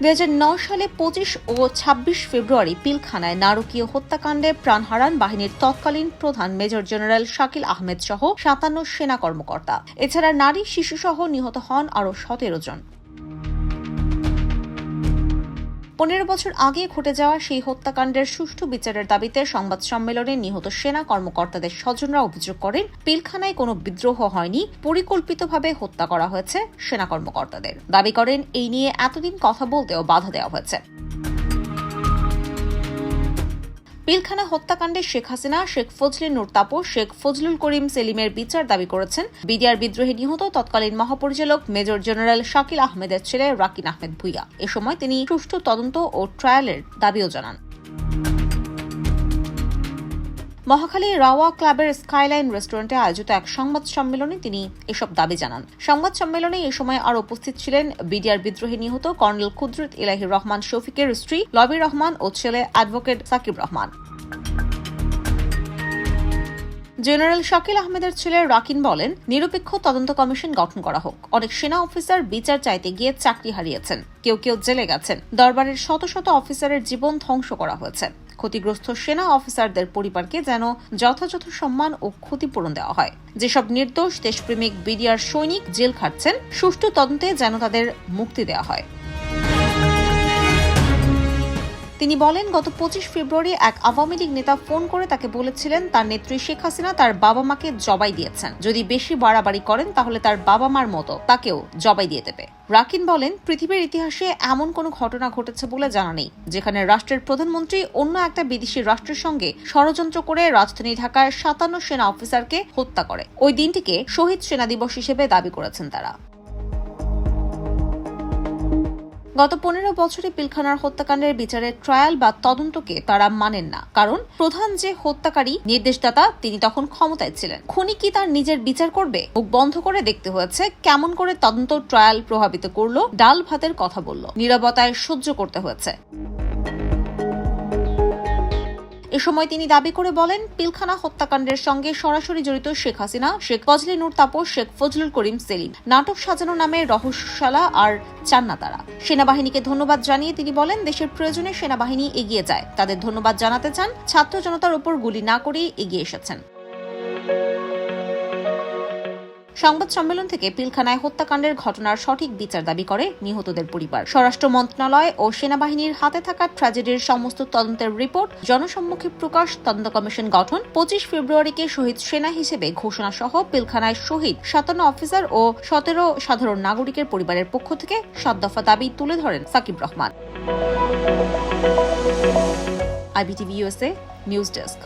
দুই হাজার নয় সালে পঁচিশ ও ২৬ ফেব্রুয়ারি পিলখানায় নারকীয় হত্যাকাণ্ডে প্রাণ হারান বাহিনীর তৎকালীন প্রধান মেজর জেনারেল শাকিল আহমেদ সহ সাতান্ন সেনা কর্মকর্তা। এছাড়া নারী, শিশুসহ নিহত হন আরও সতেরো জন। পনেরো বছর আগে ঘটে যাওয়া সেই হত্যাকাণ্ডের সুষ্ঠু বিচারের দাবিতে সংবাদ সম্মেলনে নিহত সেনা কর্মকর্তাদের স্বজনরা অভিযোগ করেন, পিলখানায় কোনো বিদ্রোহ হয়নি, পরিকল্পিতভাবে হত্যা করা হয়েছে সেনা কর্মকর্তাদের। দাবি করেন, এই নিয়ে এতদিন কথা বলতেও বাধা দেওয়া হয়েছে। পিলখানা হত্যাকাণ্ডে শেখ হাসিনা, শেখ ফজলি নূর শেখ ফজলুল করিম সেলিমের বিচার দাবি করেছেন। বিডিআর বিদ্রোহী নিহত তৎকালীন মহাপরিচালক মেজর জেনারেল শাকিল আহমেদের ছেলে রাকিন আহমেদ ভুইয়া। এ সময় তিনি সুষ্ঠু তদন্ত ও ট্রায়ালের দাবিও জানান। মহাখালী রাওয়া ক্লাবের স্কাইলাইন রেস্টুরেন্টে আয়োজিত এক সংবাদ সম্মেলনে তিনি এসব দাবি জানান। সংবাদ সম্মেলনে এ সময় আরও উপস্থিত ছিলেন বিডিআর বিদ্রোহী নিহত কর্নেল কুদরত ইলাহি রহমান, শফিকের স্ত্রী লবি রহমান ও ছেলে অ্যাডভোকেট সাকিব রহমান। জেনারেল শাকিল আহমেদের ছেলে রাকিন বলেন, নিরপেক্ষ তদন্ত কমিশন গঠন করা হোক। অনেক সেনা অফিসার বিচার চাইতে গিয়ে চাকরি হারিয়েছেন। কেউ কেউ জেলে গেছেন। দরবারের শত শত অফিসারের জীবন ধ্বংস করা হয়েছে। ক্ষতিগ্রস্ত সেনা অফিসারদের পরিবারকে যেন যথাযথ সম্মান ও ক্ষতিপূরণ দেওয়া হয়। যেসব নির্দোষ, দেশপ্রেমিক, বিডিআর সৈনিক জেল খাটছেন, সুষ্ঠু তদন্তে যেন তাদের মুক্তি দেওয়া হয়। তিনি বলেন, গত পঁচিশ ফেব্রুয়ারি এক আওয়ামী লীগ নেতা ফোন করে তাকে বলেছিলেন, তার নেত্রী শেখ হাসিনা তার বাবা মাকে জবাই দিয়েছেন। যদি বেশি বাড়াবাড়ি করেন, তাহলে তার বাবা মার মতো তাকেও জবাই দিয়ে দেবে। রাকিন বলেন, পৃথিবীর ইতিহাসে এমন কোনো ঘটনা ঘটেছে বলে জানা নেই, যেখানে রাষ্ট্রের প্রধানমন্ত্রী অন্য একটা বিদেশি রাষ্ট্রের সঙ্গে ষড়যন্ত্র করে রাজধানী ঢাকায় সাতান্ন সেনা অফিসারকে হত্যা করে। ওই দিনটিকে শহীদ সেনা দিবস হিসেবে দাবি করেছেন তারা। গত পনেরো বছরে পিলখানার হত্যাকাণ্ডের বিচারের ট্রায়াল বা তদন্তকে তারা মানেন না। কারণ প্রধান যে হত্যাকারী, নির্দেশদাতা, তিনি তখন ক্ষমতায় ছিলেন। খুনি কি তার নিজের বিচার করবে? মুখ বন্ধ করে দেখতে হয়েছে কেমন করে তদন্ত ট্রায়াল প্রভাবিত করল, ডাল ভাতের কথা বলল। নিরবতায় সহ্য করতে হয়েছে। এ সময় তিনি দাবি করে বলেন, পিলখানা হত্যাকাণ্ডের সঙ্গে সরাসরি জড়িত শেখ হাসিনা, শেখ ফজলে নূর তাপস, শেখ ফজলুল করিম সেলিম। নাটক সাজানো নামে রহস্যশালা আর চান না তারা। সেনাবাহিনীকে ধন্যবাদ জানিয়ে তিনি বলেন, দেশের প্রয়োজনে সেনাবাহিনী এগিয়ে যায়। তাদের ধন্যবাদ জানাতে চান, ছাত্র জনতার উপর গুলি না করেই এগিয়ে এসেছেন। সংবাদ সম্মেলন থেকে পিলখানায় হত্যাকাণ্ডের ঘটনার সঠিক বিচার দাবি করে নিহতদের পরিবার। স্বরাষ্ট্র মন্ত্রণালয় ও সেনাবাহিনীর হাতে থাকা ট্র্যাজেডির সমস্ত তদন্তের রিপোর্ট, জনসম্মুখে প্রকাশ, তদন্ত কমিশন গঠন, পঁচিশ ফেব্রুয়ারিকে শহীদ সেনা হিসেবে ঘোষণা সহ পিলখানায় শহীদ সাতান্ন অফিসার ও সতেরো সাধারণ নাগরিকের পরিবারের পক্ষ থেকে সাত দফা দাবি তুলে ধরেন Sakib Rahman. IBTV USA news desk.